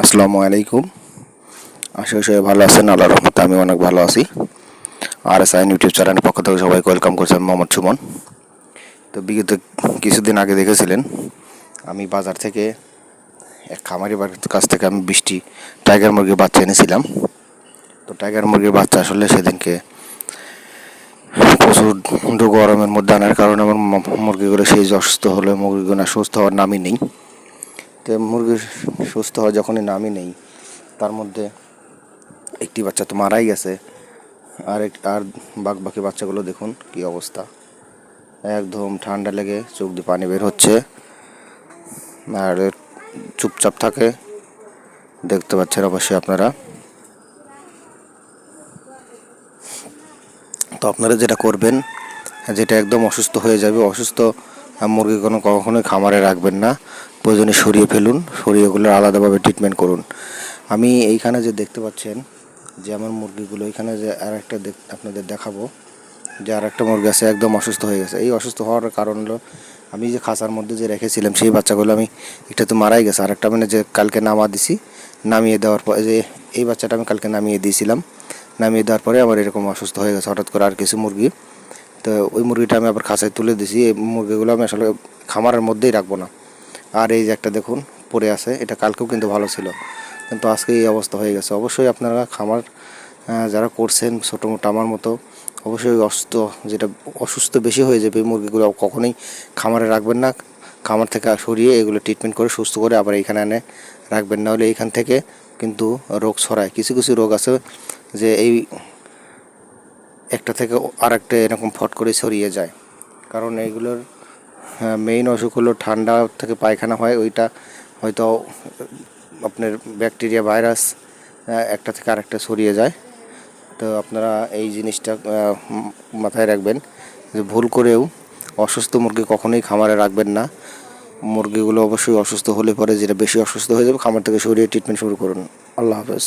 আসসালামু আলাইকুম। আশা করি সবাই ভালো আছেন আল্লাহ রহমতে আমি অনেক ভালো আছি। আর এস আইন ইউটিউব চ্যানেলের পক্ষ থেকে সবাইকে ওয়েলকাম করছি আমি মোহাম্মদ সুমন। তো বিগত কিছুদিন আগে দেখেছিলেন, আমি বাজার থেকে এক খামারি বাড়ির কাছ থেকে আমি বৃষ্টি টাইগার মুরগির বাচ্চা এনেছিলাম। তো টাইগার মুরগির বাচ্চা আসলে সেদিনকে প্রচুর গরমের মধ্যে আনার কারণে আমার মুরগিগুলো সেই অসুস্থ হলো, মুরগিগুলো সুস্থ হওয়ার নামই নেই। তো মুরগির সুস্থ হওয়ার যখনই নামই নেই। তার মধ্যে একটি বাচ্চা তো মারাই গেছে। আর এক আর বাক বাকি বাচ্চাগুলো দেখুন কি অবস্থা। একদম ঠান্ডা লেগে চোখ দিয়ে পানি বের হচ্ছে। আর চুপচাপ থাকে। দেখতে পাচ্ছেন অবশ্যই আপনারা। তো আপনারা যেটা করবেন, যেটা একদম অসুস্থ হয়ে যাবে, অসুস্থ মুরগি কোনো কখনোই খামারে রাখবেন না। প্রয়োজনে সরিয়ে ফেলুন, সরিয়ে ওগুলো আলাদাভাবে ট্রিটমেন্ট করুন। আমি এইখানে যে দেখতে পাচ্ছেন, যে আমার মুরগিগুলো, এখানে যে আর একটা আপনাদের দেখাবো, যে আর একটা মুরগি আছে, একদম অসুস্থ হয়ে গেছে। এই অসুস্থ হওয়ার কারণ হলো, আমি যে খাঁচার মধ্যে যে রেখেছিলাম, সেই বাচ্চাগুলো আমি একটা তো মারাই গেছে। আর একটা মানে যে কালকে নামা দিছি, নামিয়ে দেওয়ার পর যে, এই বাচ্চাটা আমি কালকে নামিয়ে দিয়েছিলাম। নামিয়ে দেওয়ার পরে আবার এরকম অসুস্থ হয়ে গেছে, হঠাৎ করে আর কিছু মুরগি। তো ওই মুরগিটা আমি আবার খাঁচায় তুলে দিছি, এই মুরগিগুলো আমি আসলে খামারের মধ্যেই রাখব না। আর এই যে একটা দেখুন, পড়ে আছে, এটা কালকেও কিন্তু ভালো ছিল। কিন্তু আজকে এই অবস্থা হয়ে গেছে। অবশ্যই আপনারা খামার যারা করছেন, ছোটো মোটো আমার মতো, অবশ্যই অসুস্থ, যেটা অসুস্থ বেশি হয়ে যাবে মুরগিগুলো, কখনোই খামারে রাখবেন না। খামার থেকে সরিয়ে এগুলো ট্রিটমেন্ট করে, সুস্থ করে আবার এইখানে এনে রাখবেন। না হলে এইখান থেকে কিন্তু রোগ ছড়ায়। কিছু কিছু রোগ আছে যে এই একটা থেকে আর একটা এরকম ফট করে ছড়িয়ে যায়। কারণ এইগুলোর মেইন অসুখ হলো ঠান্ডা থেকে পায়খানা হয়, ওইটা হয়তো আপনার ব্যাকটেরিয়া ভাইরাস একটা থেকে আরেকটা ছড়িয়ে যায়। তো আপনারা এই জিনিসটা মাথায় রাখবেন যে ভুল করেও অসুস্থ মুরগি কখনোই খামারে রাখবেন না। মুরগিগুলো অবশ্যই অসুস্থ হলে পরে যেটা বেশি অসুস্থ হয়ে যাবে, খামার থেকে সরিয়ে ট্রিটমেন্ট শুরু করুন। আল্লাহ হাফেজ।